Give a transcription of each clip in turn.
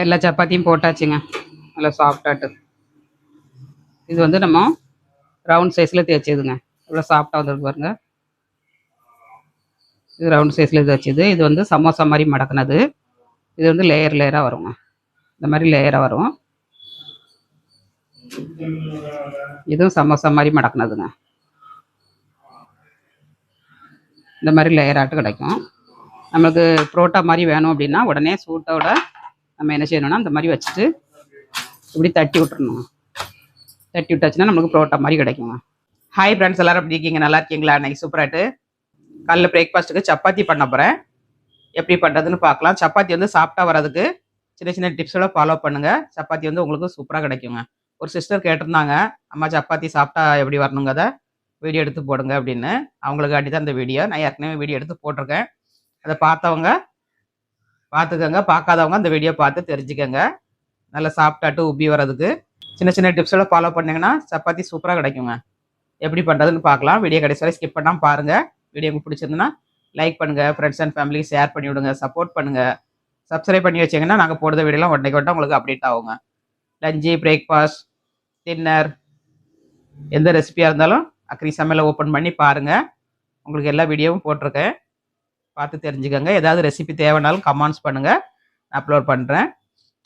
எல்லா சப்பாத்தியும் போட்டாச்சுங்க. நல்லா சாஃப்டாட்டு இது வந்து நம்ம ரவுண்ட் சைஸில் தேய்ச்சதுங்க. இவ்வளோ சாஃப்டாக வந்துருக்கு பாருங்க. இது ரவுண்ட் சைஸில் தேய்ச்சது. இது வந்து சமோசா மாதிரி மடக்குனது. இது வந்து லேயர் லேயராக வருங்க. இந்த மாதிரி லேயராக வரும். இதுவும் சமோசா மாதிரி மடக்குனதுங்க. இந்த மாதிரி லேயராட்டு கிடைக்கும். நம்மளுக்கு புரோட்டா மாதிரி வேணும் அப்படின்னா உடனே சூட்டோட நம்ம என்ன செய்யணும்னா அந்த மாதிரி வச்சுட்டு இப்படி தட்டி விட்டுறணும். தட்டி விட்டாச்சுன்னா நம்மளுக்கு புரோட்டா மாதிரி கிடைக்குங்க. ஹாய் ஃப்ரெண்ட்ஸ் எல்லாரும் எப்படி இருக்கீங்க? நல்லா இருக்கீங்களா? அன்னைக்கு சூப்பராகிட்டு காலைல பிரேக்ஃபாஸ்ட்டுக்கு சப்பாத்தி பண்ண போகிறேன் எப்படி பண்ணுறதுன்னு பார்க்கலாம். சப்பாத்தி வந்து சாப்பிட்டா வர்றதுக்கு சின்ன சின்ன டிப்ஸோட ஃபாலோ பண்ணுங்கள் சப்பாத்தி வந்து உங்களுக்கு சூப்பராக கிடைக்குங்க. ஒரு சிஸ்டர் கேட்டிருந்தாங்க அம்மா சப்பாத்தி சாப்பிட்டா எப்படி வரணுங்கிறத வீடியோ எடுத்து போடுங்க அப்படின்னு. அவங்களுக்காண்டி தான் இந்த வீடியோ நான் ஏற்கனவே வீடியோ எடுத்து போட்டிருக்கேன். அதை பார்த்தவங்க பார்த்துக்கோங்க பார்க்காதவங்க அந்த வீடியோ பார்த்து தெரிஞ்சுக்கோங்க. நல்லா சாப்பிட்டாட்டு உப்பி வர்றதுக்கு. சின்ன சின்ன டிப்ஸோட ஃபாலோ பண்ணிங்கன்னா சப்பாத்தி சூப்பராக கிடைக்குங்க. எப்படி பண்ணுறதுன்னு பார்க்கலாம். வீடியோ கடைசி வரை ஸ்கிப் பண்ணாமல் பாருங்கள் வீடியோ உங்களுக்கு பிடிச்சிருந்துன்னா லைக் பண்ணுங்கள் ஃப்ரெண்ட்ஸ் அண்ட் ஃபேமிலிக்கு ஷேர் பண்ணி விடுங்க. சப்போர்ட் பண்ணுங்கள் சப்ஸ்கிரைப் பண்ணி வச்சிங்கன்னா நாங்கள் போடுற வீடியோலாம் உடனே உடனே உங்களுக்கு அப்டேட் ஆகுங்க. லஞ்சு பிரேக்ஃபாஸ்ட் டின்னர் எந்த ரெசிபியாக இருந்தாலும் அக்ரி சமையலை ஓப்பன் பண்ணி பாருங்கள் உங்களுக்கு எல்லா வீடியோவும் போட்டிருக்கேன். பார்த்து தெரிஞ்சுக்கோங்க. ஏதாவது ரெசிபி தேவைனாலும் கமெண்ட்ஸ் பண்ணுங்கள் நான் அப்லோட் பண்ணுறேன்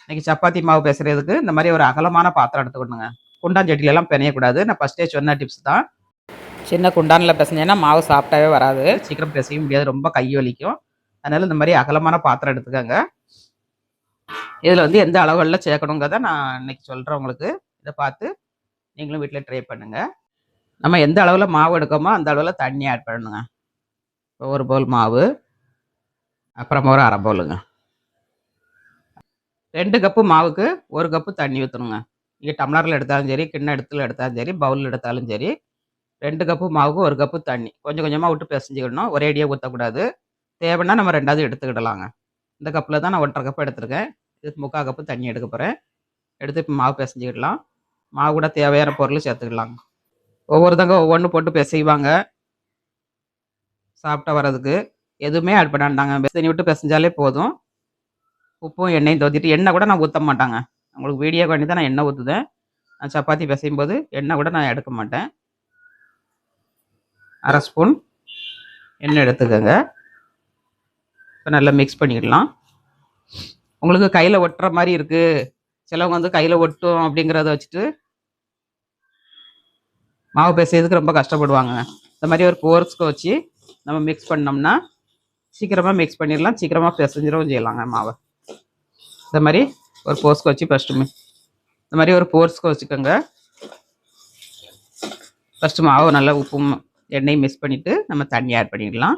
இன்றைக்கி சப்பாத்தி மாவு பேசுகிறதுக்கு இந்த மாதிரி ஒரு அகலமான பாத்திரம் எடுத்துக்கணுங்க குண்டான் எல்லாம் பிணையக்கூடாது. நான் ஃபஸ்ட்டே சொன்ன டிப்ஸ் தான். சின்ன குண்டானில் பிசைஞ்சேன்னா மாவு சாப்பிட்டாவே வராது. சீக்கிரம் பிசைய முடியாது. ரொம்ப கை வலிக்கும். அதனால் இந்த மாதிரி அகலமான பாத்திரம் எடுத்துக்கோங்க. இதில் வந்து எந்த அளவுகளில் சேர்க்கணுங்கிறத நான் இன்னைக்கு சொல்கிறேன் உங்களுக்கு. இதை பார்த்து நீங்களும் வீட்டில் ட்ரை பண்ணுங்கள் நம்ம எந்த அளவில் மாவு எடுக்கோமோ அந்த அளவில் தண்ணி ஆட் பண்ணணுங்க. ஒரு பவுல் மாவு. அப்புறமா ஒரு அரை பவுலுங்க ரெண்டு கப்பு மாவுக்கு ஒரு கப்பு தண்ணி ஊற்றணுங்க நீங்கள் டம்ளரில் எடுத்தாலும் சரி கிண்ண இடத்துல எடுத்தாலும் சரி பவுலில் எடுத்தாலும் சரி ரெண்டு கப்பு மாவுக்கு ஒரு கப்பு தண்ணி. கொஞ்சம் கொஞ்சமாக விட்டு பிசைஞ்சிக்கணும். ஒரே அடியாக ஊற்றக்கூடாது தேவைன்னா நம்ம ரெண்டாவது எடுத்துக்கிடலாங்க. இந்த கப்பில் தான் நான் ஒன்றரை கப்பு எடுத்திருக்கேன். இதுக்கு முக்கால் கப்பு தண்ணி எடுக்க போகிறேன் எடுத்து இப்போ மாவு பிசைஞ்சிக்கிடலாம். மாவு கூட தேவையான பொருள் சேர்த்துக்கலாங்க. ஒவ்வொருத்தங்க ஒவ்வொன்று போட்டு பிசைவாங்க. சாப்பிட்டா வர்றதுக்கு எதுவுமே ஆட் பண்ண வேண்டாங்க விட்டு பிசைஞ்சாலே போதும். உப்பும் எண்ணெயும் தோத்திட்டு எண்ணெய் கூட நான் ஊற்ற மாட்டாங்க. உங்களுக்கு வீடியோ பண்ணி தான் நான் எண்ணெய் ஊற்றுதேன் நான் சப்பாத்தி பிசையும் போது எண்ணெய் கூட நான் எடுக்க மாட்டேன். அரை ஸ்பூன் எண்ணெய் எடுத்துக்கோங்க. இப்போ நல்லா மிக்ஸ் பண்ணிடலாம் உங்களுக்கு கையில் ஒட்டுற மாதிரி இருக்குது சிலவங்க வந்து கையில் ஒட்டும் அப்படிங்கிறத வச்சுட்டு மாவு பேசுறதுக்கு ரொம்ப கஷ்டப்படுவாங்க. இந்த மாதிரி ஒரு கோர்ஸ்க்கு வச்சு நம்ம மிக்ஸ் பண்ணோம்னா சீக்கிரமாக மிக்ஸ் பண்ணிடலாம் சீக்கிரமாக பிசைஞ்சிடவும் செய்யலாங்க மாவை. இந்த மாதிரி ஒரு போர்ஸ்க்கு வச்சு ஃபஸ்ட்டு இந்த மாதிரி ஒரு போர்ஸ்க்கு வச்சுக்கோங்க. ஃபஸ்ட்டு மாவு நல்லா உப்பும் எண்ணெயும் மிக்ஸ் பண்ணிவிட்டு நம்ம தண்ணி ஆட் பண்ணிடலாம்.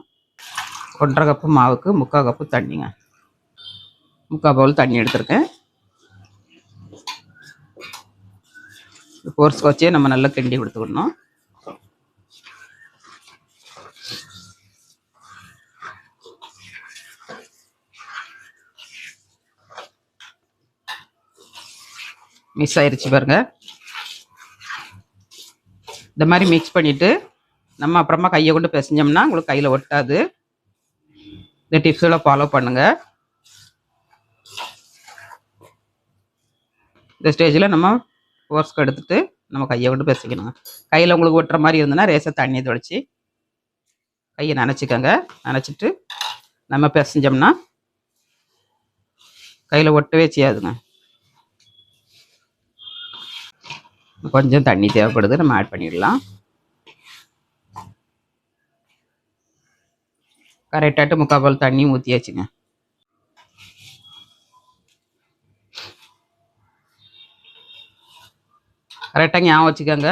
ஒன்றரை கப்பு மாவுக்கு முக்கால் கப்பு தண்ணிங்க. முக்கால் பவுல் தண்ணி எடுத்துருக்கேன். போர்ஸ்க்கு வச்சே நம்ம நல்லா கிண்டி கொடுத்துக்கணும் மிஸ் ஆயிருச்சு பாருங்க. இந்த மாதிரி மிக்ஸ் பண்ணிட்டு நம்ம அப்புறமா கையை கொண்டு பிசைஞ்சோம்னா உங்களுக்கு கையில் ஒட்டாது. இந்த டிப்ஸெல்லாம் ஃபாலோ பண்ணுங்க. இந்த ஸ்டேஜில் நம்ம ஃபோர்ஸ்க்கு எடுத்துட்டு நம்ம கையை கொண்டு பிசைக்கணுங்க. கையில் உங்களுக்கு ஒட்டுற மாதிரி இருந்ததுன்னா ரேசை தண்ணியை தொடைச்சி கையை நினச்சிக்கோங்க. நினச்சிட்டு நம்ம பிசைஞ்சோம்னா கையில் ஒட்டவே செய்யாதுங்க. கொஞ்சம் தண்ணி தேவைப்படுது நம்ம ஆட் பண்ணிடலாம். கரெக்டாகிட்டு முக்கால் பால் தண்ணி ஊற்றியாச்சுங்க கரெக்டாக ஞாபகம் வச்சுக்கோங்க.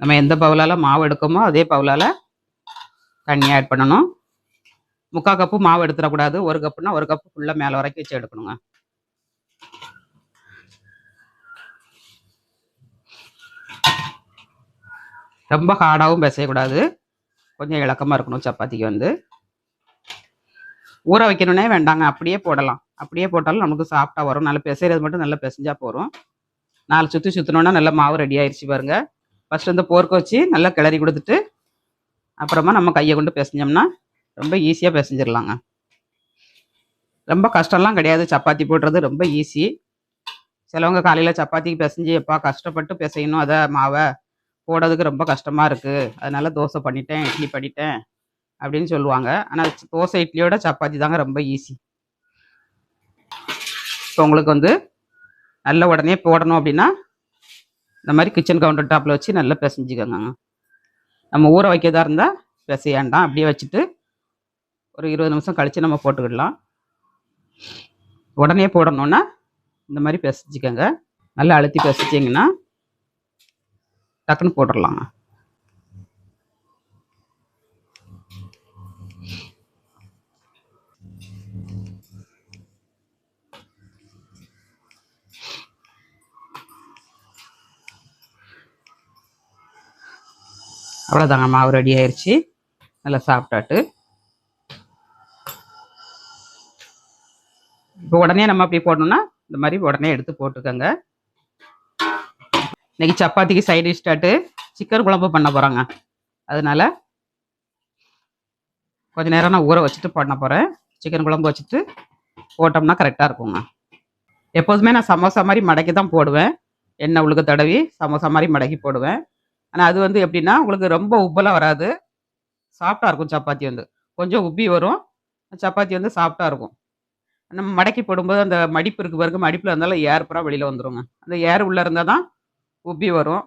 நம்ம எந்த பவுலால் மாவு எடுக்கோமோ அதே பவுலால் தண்ணி ஆட் பண்ணணும். முக்கால் கப்பு மாவு எடுத்துடக்கூடாது. ஒரு கப்புனா ஒரு கப்பு ஃபுல்லாக மேலே வரைக்கும் வச்சு எடுக்கணுங்க. ரொம்ப ஹார்டாகவும் பிசையக்கூடாது கொஞ்சம் இலக்கமாக இருக்கணும் சப்பாத்திக்கு வந்து. ஊற வைக்கணுன்னே வேண்டாங்க அப்படியே போடலாம். அப்படியே போட்டாலும் நமக்கு சாஃப்டாக வரும். நல்லா பிசைறது மட்டும் நல்லா பிசைஞ்சா போகிறோம் நாலு சுற்றி சுற்றினோன்னா நல்லா மாவு ரெடி ஆயிடுச்சு பாருங்க. ஃபஸ்ட்டு வந்து போர்க்க வச்சு நல்லா கிளறி கொடுத்துட்டு அப்புறமா நம்ம கையை கொண்டு பிசைஞ்சோம்னா ரொம்ப ஈஸியாக பிசைஞ்சிடலாங்க ரொம்ப கஷ்டம்லாம் கிடையாது. சப்பாத்தி போடுறது ரொம்ப ஈஸி சிலவங்க காலையில் சப்பாத்திக்கு பிசைஞ்சு எப்பா கஷ்டப்பட்டு பிசையணும் அதை மாவை? போடுறதுக்கு ரொம்ப கஷ்டமாக இருக்குது அதனால் தோசை பண்ணிட்டேன் இட்லி பண்ணிட்டேன் அப்படின்னு சொல்லுவாங்க. ஆனால் தோசை இட்லியோட சப்பாத்தி தாங்க ரொம்ப ஈஸி இப்போ உங்களுக்கு வந்து நல்ல உடனே போடணும் அப்படின்னா இந்த மாதிரி கிச்சன் கவுண்டர் டாப்பில் வச்சு நல்லா பிசைஞ்சிக்கோங்க. நம்ம ஊற வைக்கிறதா இருந்தால் பிசையாண்டாம். அப்படியே வச்சுட்டு ஒரு இருபது நிமிஷம் கழித்து நம்ம போட்டுக்கிடலாம். உடனே போடணுன்னா இந்த மாதிரி பிசைஞ்சிக்கோங்க. நல்லா அழுத்தி பிசைச்சிங்கன்னா டக்குன்னு போட்டுடலாங்க அவ்வளோதாங்க மாவு ரெடி ஆயிடுச்சு நல்லா சாப்பிட்டாட்டு இப்போ உடனே நம்ம அப்படி போடணும்னா இந்த மாதிரி உடனே எடுத்து போட்டுக்கோங்க. இன்னைக்கு சப்பாத்திக்கு சைடு டிஷ்டாட்டு சிக்கன் குழம்பு பண்ண போகிறாங்க அதனால கொஞ்ச நேரம் நான் ஊற வச்சுட்டு பண்ண போகிறேன் சிக்கன் குழம்பு வச்சுட்டு போட்டோம்னா கரெக்டாக இருக்குங்க. எப்போதுமே நான் சமோசா மாதிரி மடக்கி தான் போடுவேன். எண்ணெய் உளுக்கு தடவி சமோசா மாதிரி மடக்கி போடுவேன். ஆனால் அது வந்து எப்படின்னா உங்களுக்கு ரொம்ப உப்பெல்லாம் வராது. சாஃப்டாக இருக்கும் சப்பாத்தி வந்து. கொஞ்சம் உப்பி வரும். சப்பாத்தி வந்து சாஃப்டாக இருக்கும். நம்ம மடக்கி போடும்போது அந்த மடிப்பு இருக்கு பாருங்க மடிப்பில் இருந்தாலும் ஏர் பூரா வெளியில் வந்துருங்க. அந்த ஏர் உள்ளே இருந்தால் தான் உப்பி வரும்.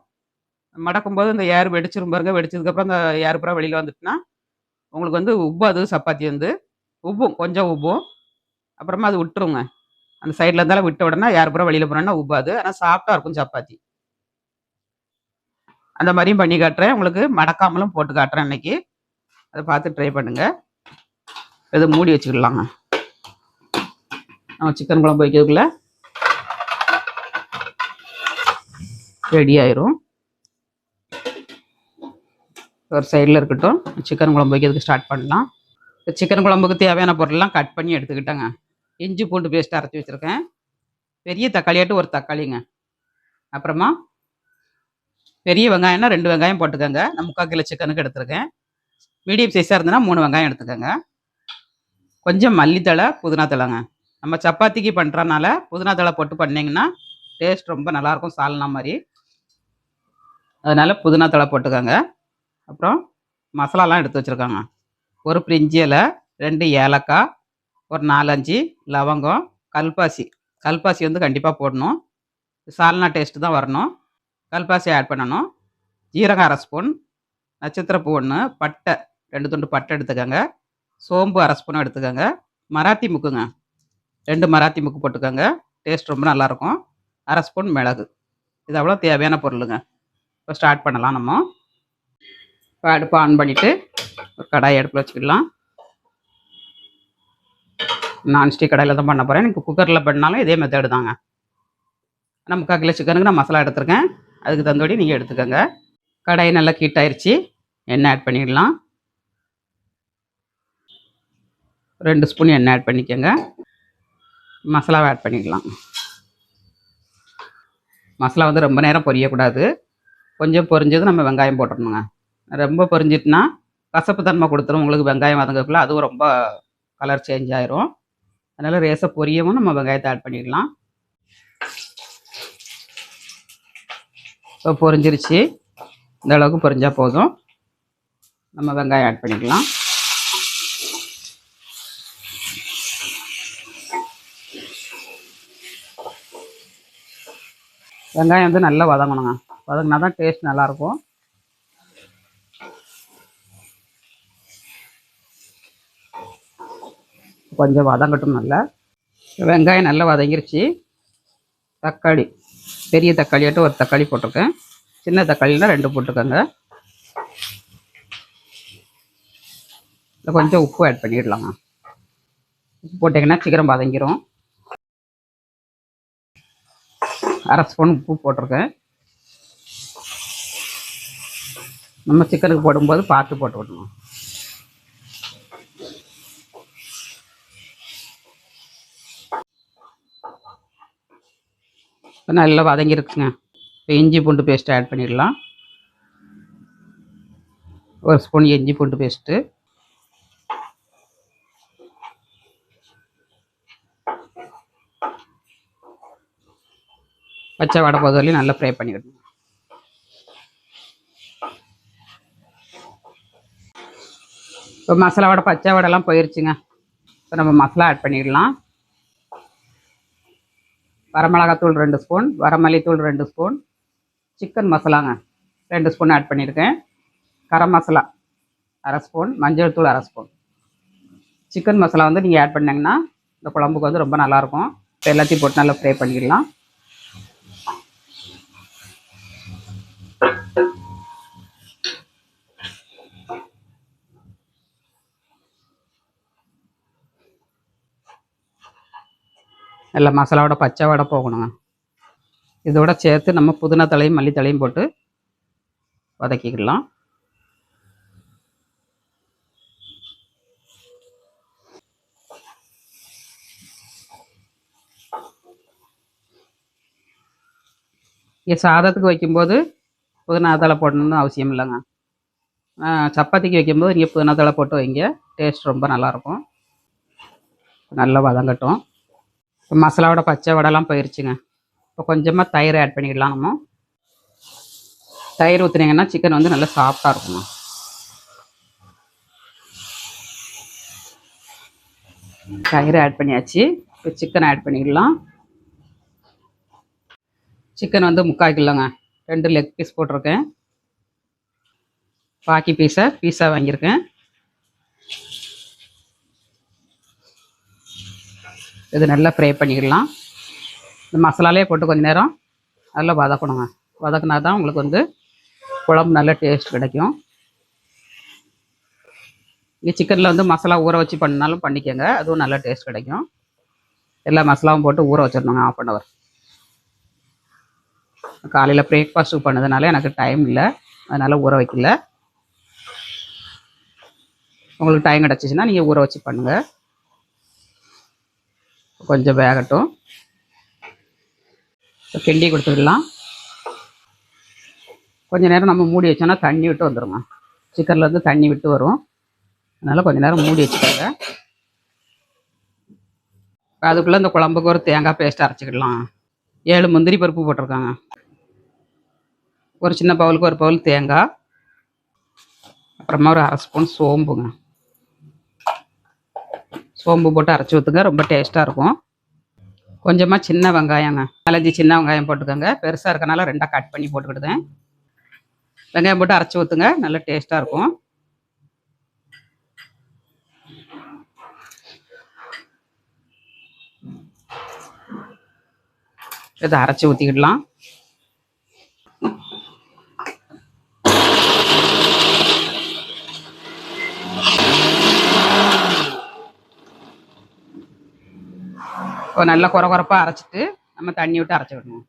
மடக்கும்போது இந்த ஏர் வெடிச்சிரும் பாருங்க. வெடிச்சதுக்கப்புறம் அந்த ஏர் பூரா வெளியில் வந்துட்டுனா உங்களுக்கு வந்து உப்பாது சப்பாத்தி வந்து உப்பும் கொஞ்சம் உப்பும் அப்புறமா அது விட்டுருங்க. அந்த சைடில் இருந்தாலும் விட்ட உடனே ஏர் பூரா வெளியில் போனோன்னா உப்பாது ஆனால் சாஃப்டாக இருக்கும் சப்பாத்தி. அந்த மாதிரியும் பண்ணி காட்டுறேன். உங்களுக்கு மடக்காமலும் போட்டு காட்டுறேன் இன்னைக்கு அதை பார்த்து ட்ரை பண்ணுங்கள் இதை மூடி வச்சுக்கலாங்க. நம்ம சிக்கன் குழம்பு வைக்கிறதுக்குள்ள. ரெடி ஆயிரும். ஒரு சைடில் இருக்கட்டும். சிக்கன் குழம்பு வைக்கிறதுக்கு ஸ்டார்ட் பண்ணலாம். சிக்கன் குழம்புக்கு தேவையான பொருள்லாம் கட் பண்ணி எடுத்துக்கிட்டேங்க. இஞ்சி பூண்டு பேஸ்ட் அரைச்சி வச்சுருக்கேன். பெரிய தக்காளியாட்டு ஒரு தக்காளிங்க. அப்புறமா பெரிய வெங்காயம்னா ரெண்டு வெங்காயம் போட்டுக்கோங்க. நான் முக்கால் கிலோ சிக்கனுக்கு எடுத்துருக்கேன். மீடியம் சைஸாக இருந்ததுன்னா மூணு வெங்காயம் எடுத்துக்கோங்க. கொஞ்சம் மல்லித்தழை புதினா தழைங்க. நம்ம சப்பாத்திக்கு பண்ணுறனால புதினா தழை போட்டு பண்ணிங்கன்னா டேஸ்ட் ரொம்ப நல்லாயிருக்கும் சால்னா மாதிரி. அதனால் புதினா தழை போட்டுக்கோங்க. அப்புறம் மசாலாலாம் எடுத்து வச்சுருக்காங்க. ஒரு பிரிஞ்சி இலை ரெண்டு ஏலக்காய் ஒரு நாலஞ்சு லவங்கம் கல்பாசி. கல்பாசி வந்து கண்டிப்பாக போடணும். சால்னா டேஸ்ட்டு தான் வரணும். கல்பாசி ஆட் பண்ணணும். ஜீரகம் அரை ஸ்பூன் நட்சத்திரப்பூ ஒன்று பட்டை ரெண்டு துண்டு பட்டை எடுத்துக்கோங்க. சோம்பு அரை ஸ்பூனும் எடுத்துக்கோங்க. மராத்தி முக்குங்க. ரெண்டு மராத்தி முக்கு போட்டுக்கோங்க. டேஸ்ட் ரொம்ப நல்லாயிருக்கும் அரை ஸ்பூன் மிளகு. இது அவ்வளோ தேவையான பொருளுங்க. இப்போ ஸ்டார்ட் பண்ணலாம் நம்ம. இப்போ அடுப்பு ஆன் பண்ணிவிட்டு ஒரு கடாய் அடுப்பில் வச்சுக்கலாம் நான்ஸ்டிக் கடாயில் தான் பண்ண போகிறேன் எனக்கு குக்கரில் பண்ணாலும் இதே மெத்தேடு தாங்க. நம்ம கக்கில் சிக்கனுக்கு நான் மசாலா எடுத்துருக்கேன். அதுக்கு தந்தோடி நீங்கள் எடுத்துக்கோங்க. கடாய் நல்லா ஹீட் ஆயிடுச்சு எண்ணெய் ஆட் பண்ணிடலாம். ரெண்டு ஸ்பூன் எண்ணெய் ஆட் பண்ணிக்கோங்க. மசாலாவை ஆட் பண்ணிக்கலாம். மசாலா வந்து ரொம்ப நேரம் பொரியக்கூடாது. கொஞ்சம் பொரிஞ்சது நம்ம வெங்காயம் போட்டுடணுங்க. ரொம்ப பொரிஞ்சிட்டுனா கசப்பு தன்மை கொடுத்துரும். உங்களுக்கு வெங்காயம் வதங்கக்குள்ள அதுவும் ரொம்ப கலர் சேஞ்ச் ஆயிரும். அதனால் ரேசை பொரியவும் நம்ம வெங்காயத்தை ஆட் பண்ணிடலாம். இப்போ பொரிஞ்சிருச்சு. இந்த அளவுக்கு பொரிஞ்சால் போதும். நம்ம வெங்காயம் ஆட் பண்ணிக்கலாம். வெங்காயம் வந்து நல்லா வதங்கணுங்க. வதங்கினா தான் டேஸ்ட் நல்லாயிருக்கும். கொஞ்சம் வதங்கட்டும் நல்லா. வெங்காயம் நல்லா வதங்கிருச்சு. தக்காளி பெரிய தக்காளியாட்டும் ஒரு தக்காளி போட்டிருக்கேன். சின்ன தக்காளினா ரெண்டு போட்டுக்கோங்க கொஞ்சம் உப்பு ஆட் பண்ணிடலாங்க. உப்பு போட்டிங்கன்னா சீக்கிரம் வதங்கிரும். அரை ஸ்பூன் உப்பு போட்டிருக்கேன். நம்ம சிக்கனுக்கு போடும்போது பார்த்து போட்டு விடணும் இப்போ நல்லா வதங்கிருக்குங்க. இப்போ இஞ்சி பூண்டு பேஸ்ட்டு ஆட் பண்ணிடலாம். ஒரு ஸ்பூன் இஞ்சி பூண்டு பேஸ்ட்டு பச்சை வடை பொதுவலையும் நல்லா ஃப்ரை பண்ணிவிடணும் இப்போ மசாலா வடை பச்சை வடைலாம் போயிருச்சுங்க. இப்போ நம்ம மசாலா ஆட் பண்ணிடலாம். வரமிளகாத்தூள் ரெண்டு ஸ்பூன் வரமல்லித்தூள் ரெண்டு ஸ்பூன் சிக்கன் மசாலாங்க ரெண்டு ஸ்பூன் ஆட் பண்ணியிருக்கேன். கரம் மசாலா அரை ஸ்பூன் மஞ்சள் தூள் அரை ஸ்பூன். சிக்கன் மசாலா வந்து நீங்கள் ஆட் பண்ணிங்கன்னா இந்த குழம்புக்கு வந்து ரொம்ப நல்லாயிருக்கும் இப்போ எல்லாத்தையும் போட்டு நல்லா ஃப்ரை பண்ணிக்கலாம் நல்லா மசாலாவோட பச்சை வடை போகணுங்க. இதோட சேர்த்து நம்ம புதினா தலையும் மல்லி தலையும் போட்டு வதக்கிக்கலாம். இங்கே சாதத்துக்கு வைக்கும்போது புதினா தலை போடணும்னு அவசியம் இல்லைங்க. சப்பாத்திக்கு வைக்கும்போது நீங்கள் புதினா தலை போட்டு வைங்க. டேஸ்ட் ரொம்ப நல்லாயிருக்கும் நல்லா வதங்கட்டும். மசாலாவோட பச்சை வடைலாம் போயிருச்சுங்க. இப்போ கொஞ்சமாக தயிர் ஆட் பண்ணிக்கலாம் நம்ம தயிர் ஊற்றுனீங்கன்னா சிக்கன் வந்து நல்லா சாஃப்டாக இருக்குங்க தயிர் ஆட் பண்ணியாச்சு. இப்போ சிக்கன் ஆட் பண்ணிடலாம். சிக்கன் வந்து முக்கால் கிலோங்க. ரெண்டு லெக் பீஸ் போட்டிருக்கேன். பாக்கி பீஸை பீஸாக வாங்கியிருக்கேன். இது நல்லா ஃப்ரை பண்ணிக்கலாம் இந்த மசாலாலே போட்டு கொஞ்சம் நேரம் நல்லா வதக்கணுங்க. வதக்குனா தான் உங்களுக்கு வந்து குழம்பு நல்ல டேஸ்ட் கிடைக்கும். இங்கே சிக்கனில் வந்து மசாலா ஊற வச்சு பண்ணாலும் பண்ணிக்கோங்க. அதுவும் நல்ல டேஸ்ட் கிடைக்கும். எல்லா மசாலாவும் போட்டு ஊற வச்சிடணுங்க ஆஃப் அன் ஹவர் காலையில் பிரேக்ஃபாஸ்ட்டுக்கு பண்ணதுனால எனக்கு டைம் இல்லை. அதனால் ஊற வைக்கல. உங்களுக்கு டைம் கிடச்சிச்சின்னா நீங்கள் ஊற வச்சு பண்ணுங்கள் கொஞ்சம் வேகட்டும். இப்போ கிண்டி கொடுத்துடலாம். கொஞ்ச நேரம் நம்ம மூடி வச்சோன்னா தண்ணி விட்டு வந்துடுங்க சிக்கன்லேருந்து தண்ணி விட்டு வரும். அதனால் கொஞ்சம் நேரம் மூடி வச்சுக்கோங்க. அதுக்குள்ளே இந்த குழம்புக்கு ஒரு தேங்காய் பேஸ்ட் அரைச்சிக்கிடலாம். ஏழு முந்திரி பருப்பு போட்டிருக்காங்க. ஒரு சின்ன பவுலுக்கு ஒரு பவுல் தேங்காய். அப்புறமா ஒரு அரை ஸ்பூன் சோம்புங்க. சோம்பு போட்டு அரைச்சி ஊற்றுங்க ரொம்ப டேஸ்ட்டாக இருக்கும். கொஞ்சமாக சின்ன வெங்காயங்க. நாலஞ்சு சின்ன வெங்காயம் போட்டுக்கோங்க. பெருசாக இருக்கனால ரெண்டாக கட் பண்ணி போட்டுக்கிடுதேன். வெங்காயம் போட்டு அரைச்சி ஊற்றுங்க நல்லா டேஸ்ட்டாக இருக்கும். இதை அரைச்சி ஊற்றிக்கிடலாம் நல்லா குறை குறைப்பாக அரைச்சிட்டு நம்ம தண்ணி விட்டு அரைச்சி விடணும்.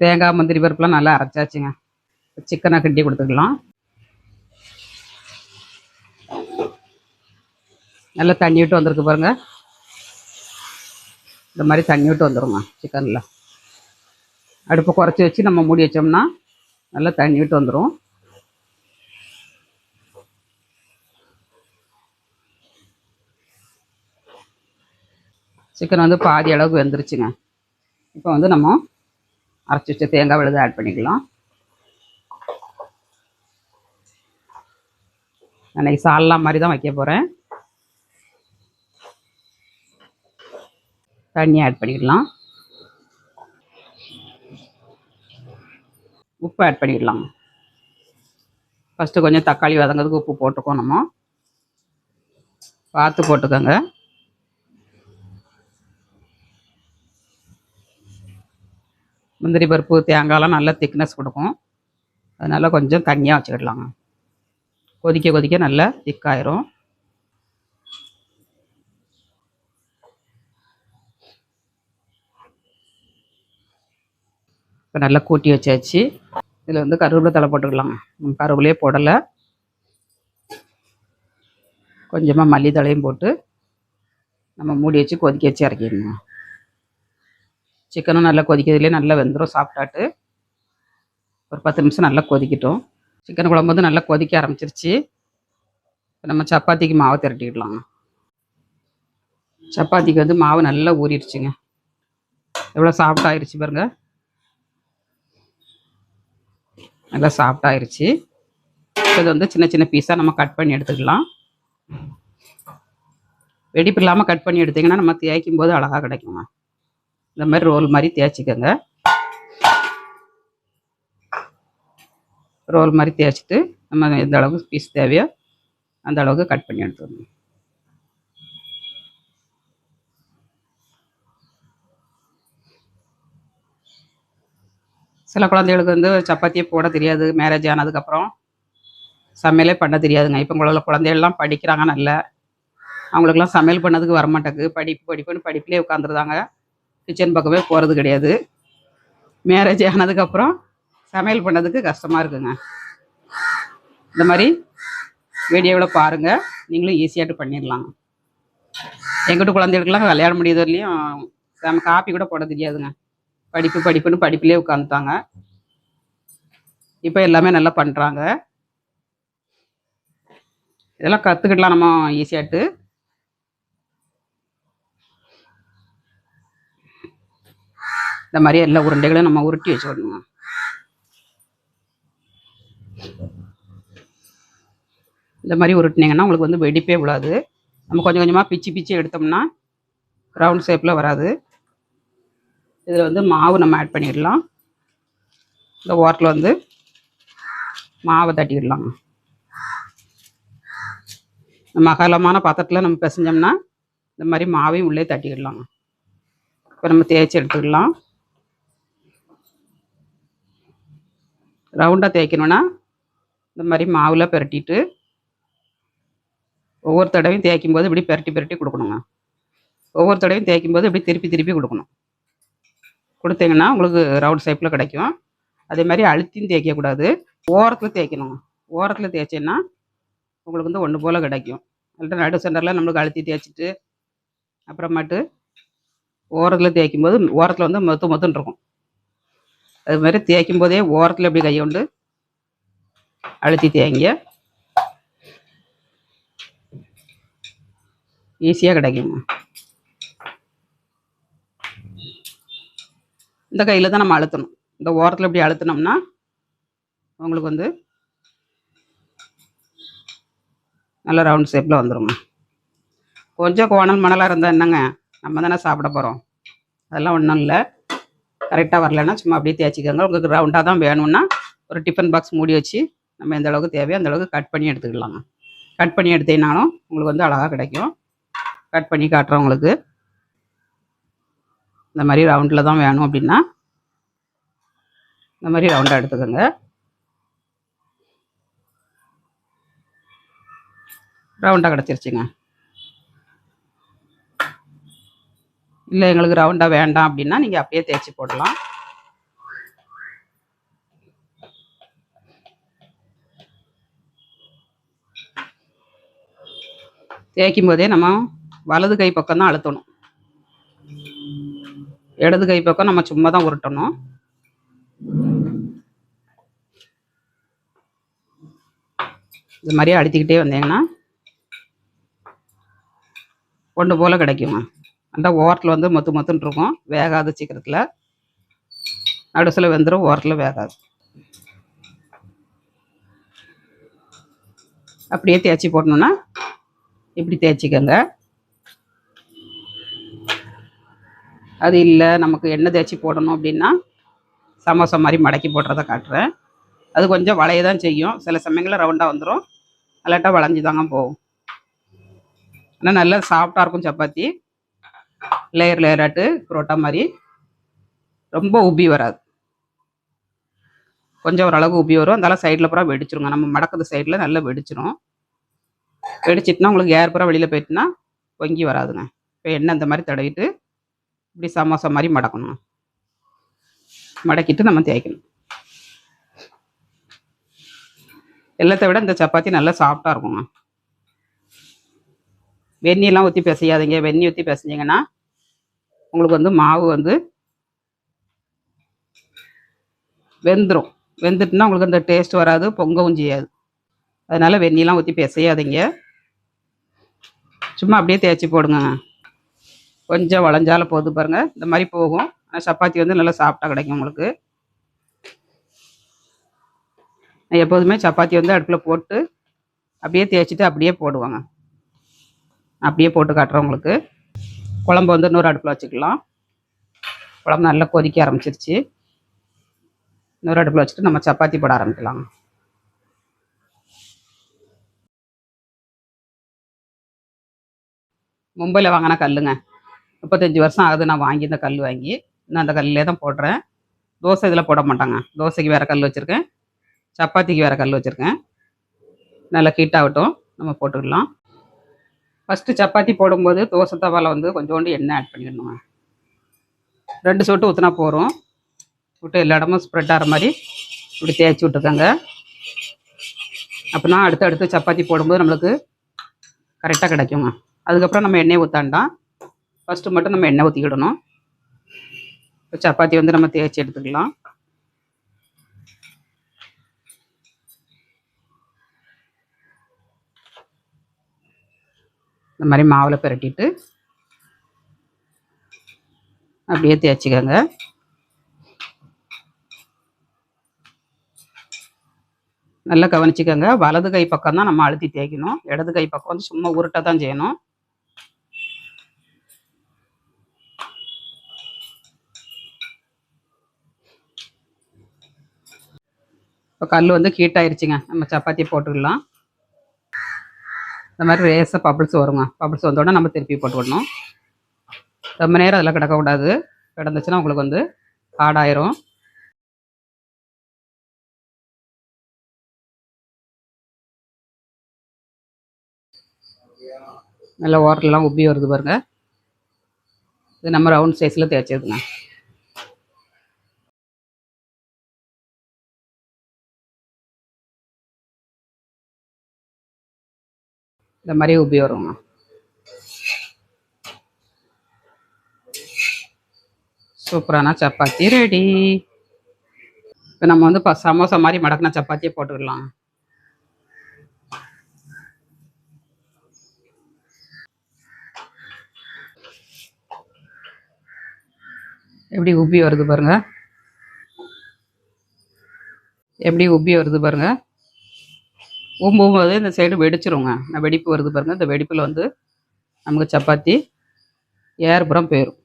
தேங்காய் முந்திரி பருப்புலாம் நல்லா அரைச்சாச்சுங்க. சிக்கனை கட்டி கொடுத்துக்கலாம். நல்லா தண்ணி விட்டு வந்திருக்கு பாருங்க. இந்த மாதிரி தண்ணி விட்டு வந்துருங்க சிக்கனில் அடுப்பை குறைச்சி வச்சு நம்ம மூடி வச்சோம்னா நல்லா தண்ணி விட்டு வந்துடும் சிக்கன் வந்து பாதி அளவுக்கு வெந்துருச்சுங்க. இப்போ வந்து நம்ம அரைச்சி வச்ச தேங்காய் விழுது ஆட் பண்ணிக்கலாம். அன்றைக்கி சால்லாம் மாதிரி தான் வைக்க போகிறேன் தண்ணி ஆட் பண்ணிக்கலாம் உப்பு ஆட் பண்ணிடலாம். ஃபஸ்ட்டு கொஞ்சம் தக்காளி வதங்கிறதுக்கு உப்பு போட்டுக்கோ நம்ம. பார்த்து போட்டுக்கோங்க. முந்திரி பருப்பு தேங்காயெலாம் நல்லா திக்னஸ் கொடுக்கும். அதனால் கொஞ்சம் தண்ணியாக வச்சுக்கிடலாங்க. கொதிக்க கொதிக்க நல்லா திக்காயிரும் இப்போ நல்லா கூட்டி வச்சாச்சு. இதில் வந்து கருவேப்பிலை தலை போட்டுக்கலாங்க கருவேப்பிலையே போடலை. கொஞ்சமாக மல்லி தலையும் போட்டு நம்ம மூடி வச்சு கொதிக்க வச்சு இறக்கிடணும். சிக்கனும் நல்லா கொதிக்கிறதுலேயே நல்லா வெந்துடும் சாப்பிட்டாட்டு. ஒரு பத்து நிமிஷம் நல்லா கொதிக்கட்டும். சிக்கன் குழம்பு வந்து நல்லா கொதிக்க ஆரம்பிச்சிருச்சு. இப்போ நம்ம சப்பாத்திக்கு மாவு திரட்டிக்கிடலாம் சப்பாத்திக்கு வந்து மாவு நல்லா ஊறிடுச்சுங்க. எவ்வளோ சாஃப்ட் ஆயிருச்சு பாருங்கள் நல்லா சாஃப்டாயிருச்சு இது வந்து சின்ன சின்ன பீஸாக நம்ம கட் பண்ணி எடுத்துக்கலாம். வெடிப்பு இல்லாமல் கட் பண்ணி எடுத்தீங்கன்னா நம்ம தேய்க்கும் போது அழகாக கிடைக்குங்க. இந்த மாதிரி ரோல் மாதிரி தேய்ச்சிக்கோங்க. ரோல் மாதிரி தேய்ச்சிட்டு நம்ம எந்த அளவுக்கு பீஸ் தேவையோ அந்த அளவுக்கு கட் பண்ணி எடுத்துக்கணும் சில குழந்தைகளுக்கு வந்து சப்பாத்தியே போட தெரியாது மேரேஜ் ஆனதுக்கப்புறம். சமையலே பண்ண தெரியாதுங்க. இப்போ உள்ள குழந்தைகள்லாம் படிக்கிறாங்க நல்லா. அவங்களுக்குலாம் சமையல் பண்ணதுக்கு வரமாட்டேங்குது. படிப்பு படிப்புன்னு படிப்புலேயே உட்காந்துருந்தாங்க கிச்சன் பக்கமே போகிறது கிடையாது. மேரேஜ் ஆனதுக்கப்புறம் சமையல் பண்ணதுக்கு கஷ்டமாக இருக்குங்க. இந்த மாதிரி வீடியோவில் பாருங்கள் நீங்களும் ஈஸியாகிட்டு பண்ணிடலாம் எங்கிட்ட குழந்தைகளுக்கெல்லாம் கல்யாணம் முடியுது வரலையும் நம்ம காப்பி கூட போட தெரியாதுங்க. படிப்பு படிப்புன்னு படிப்புலேயே உட்காந்துட்டாங்க இப்போ எல்லாமே நல்லா பண்ணுறாங்க இதெல்லாம் கற்றுக்கிடலாம் நம்ம ஈஸியாட்டு இந்த மாதிரி எல்லா உருண்டைகளையும் நம்ம உருட்டி வச்சுக்கணுங்க. இந்த மாதிரி உருட்டினீங்கன்னா உங்களுக்கு வந்து வெடிப்பே விழாது. நம்ம கொஞ்சம் கொஞ்சமாக பிச்சு பிச்சு எடுத்தோம்னா ரவுண்ட் ஷேப்பில் வராது. இதில் வந்து மாவு நம்ம ஆட் பண்ணிடலாம். இந்த ஓரத்தில் வந்து மாவை தட்டிக்கிடலாங்க நம்ம அகலமான பாத்திரத்தில் நம்ம பிசைஞ்சோம்னா இந்த மாதிரி மாவையும் உள்ளே தட்டிக்கிடலாங்க இப்போ நம்ம தேய்ச்சி எடுத்துக்கலாம். ரவுண்டாக தேய்க்கணும்னா இந்த மாதிரி மாவில் பெரட்டிட்டு ஒவ்வொரு தடவையும் தேய்க்கும் போது இப்படி பெரட்டி பிரட்டி கொடுக்கணுங்க. ஒவ்வொரு தடவையும் தேய்க்கும் போது இப்படி திருப்பி திருப்பி கொடுக்கணும். கொடுத்தீங்கன்னா உங்களுக்கு ரவுண்ட் ஷேப்பில் கிடைக்கும். அதே மாதிரி அழுத்தியும் தேய்க்கக்கூடாது. ஓரத்தில் தேய்க்கணுங்க. ஓரத்தில் தேய்ச்சேன்னா உங்களுக்கு வந்து ஒன்று போல் கிடைக்கும். அல்லது நடு சென்டரில் நம்மளுக்கு அழுத்தி தேய்ச்சிட்டு அப்புறமேட்டு ஓரத்தில் தேய்க்கும் போது ஓரத்தில் வந்து மொத்த மொத்தம் இருக்கும். அது மாதிரி தேய்க்கும் போதே ஓரத்தில் எப்படி கையை கொண்டு அழுத்தி தேய்ங்க. ஈஸியாக கிடைக்குங்க. இந்த கையில் தான் நம்ம அழுத்தணும். இந்த ஓரத்தில் இப்படி அழுத்தினோம்னா உங்களுக்கு வந்து நல்ல ரவுண்ட் ஷேப்பில் வந்துருங்க கொஞ்சம் கோணல் மணலாக இருந்தால் என்னங்க? நம்ம தானே சாப்பிட போகிறோம் அதெல்லாம் ஒன்றும் இல்லை. கரெக்டாக வரலன்னா சும்மா அப்படியே தேய்ச்சிக்கோங்க. உங்களுக்கு ரவுண்டாக தான் வேணும்னா ஒரு டிஃபன் பாக்ஸ் மூடி வச்சு நம்ம எந்த அளவுக்கு தேவையோ அந்த அளவுக்கு கட் பண்ணி எடுத்துக்கலாங்க கட் பண்ணி எடுத்தீங்கனாலும் உங்களுக்கு வந்து அழகாக கிடைக்கும். கட் பண்ணி காட்டுறேன் உங்களுக்கு இந்த மாதிரி ரவுண்டில் தான் வேணும் அப்படின்னா இந்த மாதிரி ரவுண்டாக எடுத்துக்கோங்க. ரவுண்டாக கிடச்சிருச்சுங்க. இல்லை எங்களுக்கு ரவுண்டாக வேண்டாம் அப்படின்னா நீங்கள் அப்படியே தேய்ச்சி போடலாம். தேய்க்கும் போதே நம்ம வலது கை பக்கம் தான் அழுத்தணும். இடது கை பக்கம் நம்ம சும்மா தான் உருட்டணும். இது மாதிரியே அழுத்திக்கிட்டே வந்தீங்கன்னா ஒன்று போல் கிடைக்குங்க. அந்த ஓரத்தில் வந்து மொத்து மொத்துன்னு இருக்கும். வேகாது சீக்கிரத்தில். நடுசில் வெந்துடும் ஓரத்தில் வேகாது. அப்படியே தேய்ச்சி போடணுன்னா இப்படி தேய்ச்சிக்கோங்க. அது இல்லை நமக்கு எண்ணெய் தேய்ச்சி போடணும் அப்படின்னா சமோசா மாதிரி மடக்கி போடுறத காட்டுறேன். அது கொஞ்சம் வளைய தான் செய்யும். சில சமயங்களில் ரவுண்டாக வந்துடும் அல்லாட்டா வளைஞ்சி தாங்க போகும். ஆனால் நல்லா சாஃப்டாக இருக்கும் சப்பாத்தி. லேயர் லேயராட்டு புரோட்டா மாதிரி. ரொம்ப உப்பி வராது. கொஞ்சம் ஓரளவு உப்பி வரும். அதெல்லாம் சைடில் பூரா வெடிச்சிருங்க. நம்ம மடக்கிறது சைடில் நல்லா வெடிச்சிரும். வெடிச்சிட்டுனா உங்களுக்கு ஏர் பூரா வெளியில் போயிட்டுனா பொங்கி வராதுங்க. இப்போ எண்ணெய் இந்த மாதிரி தடவிட்டு இப்படி சமோசா மாதிரி மடக்கணும். மடக்கிட்டு நம்ம தேய்க்கணும். எல்லாத்தை விட இந்த சப்பாத்தி நல்லா சாஃப்டாக இருக்குங்க வெந்நியெல்லாம் ஊற்றி பிசையாதீங்க. வெந்நி ஊற்றி பிசைஞ்சிங்கன்னா உங்களுக்கு வந்து மாவு வந்து வெந்துடும் வெந்துட்டுனா உங்களுக்கு அந்த டேஸ்ட் வராது பொங்கவும் செய்யாது. அதனால வெந்நிலாம் ஊற்றி பிசையாதீங்க. சும்மா அப்படியே தேய்ச்சி போடுங்க. கொஞ்சம் வளைஞ்சால போது பாருங்க. இந்த மாதிரி போகும். ஆனால் சப்பாத்தி வந்து நல்லா சாஃப்டாக கிடைக்கும் உங்களுக்கு. எப்போதுமே சப்பாத்தி வந்து அடுப்பில் போட்டு அப்படியே தேய்ச்சிட்டு அப்படியே போடுவாங்க. அப்படியே போட்டு காட்டுறேன் உங்களுக்கு. குழம்பு வந்து இன்னொரு அடுப்பில் வச்சுக்கலாம். குழம்பு நல்லா கொதிக்க ஆரம்பிச்சிருச்சு. இன்னொரு அடுப்பில் வச்சுட்டு நம்ம சப்பாத்தி போட ஆரம்பிக்கலாம். மும்பையில் வாங்கின கல்லுங்க. முப்பத்தஞ்சு வருஷம் ஆகுது நான் வாங்கி இந்த கல் வாங்கி. நான் அந்த கல்லிலே தான் போடுறேன். தோசை இதில் போட மாட்டாங்க. தோசைக்கு வேறு கல் வச்சுருக்கேன். சப்பாத்திக்கு வேறு கல் வச்சுருக்கேன். நல்லா ஹீட் ஆகட்டும். நம்ம போட்டுக்கலாம். ஃபஸ்ட்டு சப்பாத்தி போடும்போது தோசை தவாவில் வந்து கொஞ்சோண்டு எண்ணெய் ஆட் பண்ணிடணுங்க. ரெண்டு சொட்டு ஊற்றினா போகிறோம் விட்டு எல்லா இடமும் ஸ்ப்ரெட் ஆகிற மாதிரி இப்படி தேய்ச்சி விட்டுருக்காங்க. அப்படின்னா அடுத்து அடுத்து சப்பாத்தி போடும்போது நம்மளுக்கு கரெக்டாக கிடைக்குங்க. அதுக்கப்புறம் நம்ம எண்ணெய் ஊற்றாண்டாம் ஃபஸ்ட்டு மட்டும் நம்ம எண்ணெய் ஊற்றிக்கிடணும் இப்போ சப்பாத்தி வந்து நம்ம தேய்ச்சி எடுத்துக்கலாம். இந்த மாதிரி மாவில் பிரட்டிட்டு அப்படியே தேய்ச்சிக்கோங்க. நல்லா கவனிச்சுக்கோங்க. வலது கை பக்கம் தான் நம்ம அழுத்தி தேய்க்கணும். இடது கை பக்கம் வந்து சும்மா உருட்டை தான் செய்யணும். இப்போ கல் வந்து ஹீட் ஆயிடுச்சுங்க நம்ம சப்பாத்தி போட்டுக்கலாம் இந்த மாதிரி ரேஸாக பபிள்ஸ் வருங்க. பபிள்ஸ் வந்தோடனே நம்ம திருப்பி போட்டு விடணும் ரொம்ப நேரம் அதில் கிடக்கக்கூடாது. கிடந்துச்சுன்னா உங்களுக்கு வந்து ஹார்டாயிரும் நல்லா ஓரத்துலலாம் உப்பி வருது பாருங்க. இது நம்ம ரவுண்ட் சைஸில் தேய்ச்சதுங்க இந்த மாதிரி உபி வருங்க சூப்பரான சப்பாத்தி. ரெடி இப்போ நம்ம வந்து இப்போ சமோசா மாதிரி மடக்கின சப்பாத்தியை போட்டுடலாம் எப்படி உப்பி வருது பாருங்க. எப்படி உப்பி வருது பாருங்க. ஊம்பும்போது இந்த சைடு வெடிச்சிருங்க. நான் வெடிப்பு வருது பாருங்கள் இந்த வெடிப்பில் வந்து நமக்கு சப்பாத்தி ஏறுபுறம் போயிடும்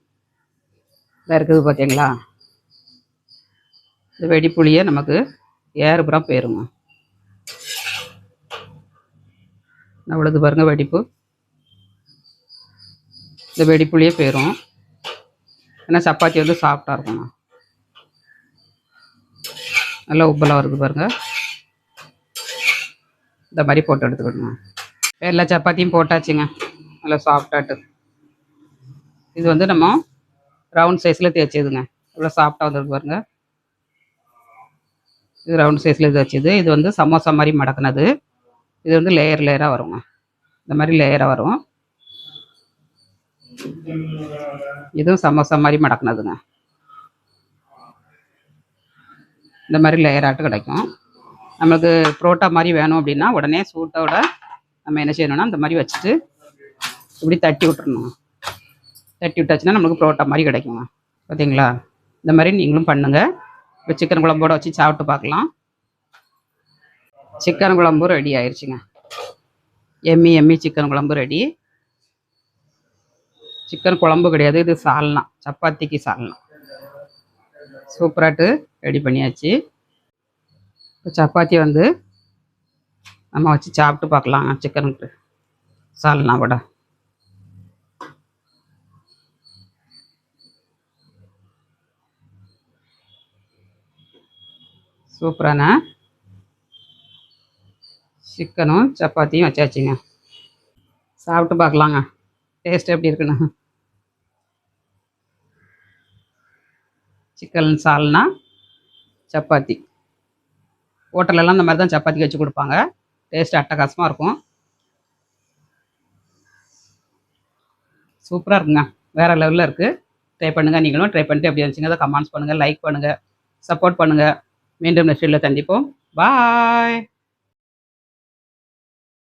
இதாக இருக்குது பார்த்தீங்களா இந்த வெடிப்புளியே நமக்கு ஏர்புறம் போயிருங்க. நவ்வளது பாருங்கள் பாருங்க வெடிப்பு. இந்த வெடிப்புளியே போயிடும் ஏன்னா சப்பாத்தி வந்து சாஃப்டாக இருக்குங்க. நல்லா உப்பலாக வருது பாருங்கள் இந்த மாதிரி போட்டு எடுத்துக்கணுங்க எல்லா சப்பாத்தியும் போட்டாச்சுங்க. நல்லா சாஃப்டாட்டு இது வந்து நம்ம ரவுண்ட் சைஸில் தேய்ச்சதுங்க. இவ்வளோ சாஃப்டாக வந்துருக்கு பாருங்க. இது ரவுண்ட் சைஸில் தேய்ச்சது. இது வந்து சமோசா மாதிரி மடக்குனது. இது வந்து லேயர் லேயராக வருங்க. இந்த மாதிரி லேயராக வரும். இதுவும் சமோசா மாதிரி மடக்குனதுங்க. இந்த மாதிரி லேயராட்டு கிடைக்கும். நம்மளுக்கு புரோட்டா மாதிரி வேணும் அப்படின்னா உடனே சூட்டோட நம்ம என்ன செய்யணும்னா இந்த மாதிரி வச்சுட்டு இப்படி தட்டி விட்டுறணும். தட்டி விட்டாச்சுன்னா நம்மளுக்கு புரோட்டா மாதிரி கிடைக்குங்க. பார்த்தீங்களா இந்த மாதிரி நீங்களும் பண்ணுங்கள் இப்போ சிக்கன் குழம்போட வச்சு சாப்பிட்டு பார்க்கலாம். சிக்கன் குழம்பு ரெடி ஆயிடுச்சுங்க எம்மி எம்மி சிக்கன் குழம்பு ரெடி சிக்கன் குழம்பு கிடையாது இது சால்னா. சப்பாத்திக்கு சால்னா. சூப்பராட்டு ரெடி பண்ணியாச்சு. இப்போ சப்பாத்தி வந்து நம்ம வச்சு சாப்பிட்டு பார்க்கலாம். சிக்கனுக்கு சால்னா வடை. சூப்பரான சிக்கனும் சப்பாத்தியும் வச்சாச்சுங்க. சாப்பிட்டு பார்க்கலாங்க. டேஸ்ட் எப்படி இருக்குன்னு. சிக்கன் சால்னா சப்பாத்தி. ஹோட்டலெல்லாம் இந்த மாதிரி தான் சப்பாத்தி வச்சு கொடுப்பாங்க. டேஸ்ட் அட்டகாசமாக இருக்கும். சூப்பராக இருக்குங்க. வேறு லெவலில் இருக்குது ட்ரை பண்ணுங்கள் நீங்களும் ட்ரை பண்ணிட்டு எப்படி இருந்துச்சுங்க கமெண்ட்ஸ் பண்ணுங்கள் லைக் பண்ணுங்கள் சப்போர்ட் பண்ணுங்கள் மீண்டும் நெக்ஸ்ட் சந்திப்போம். பாய்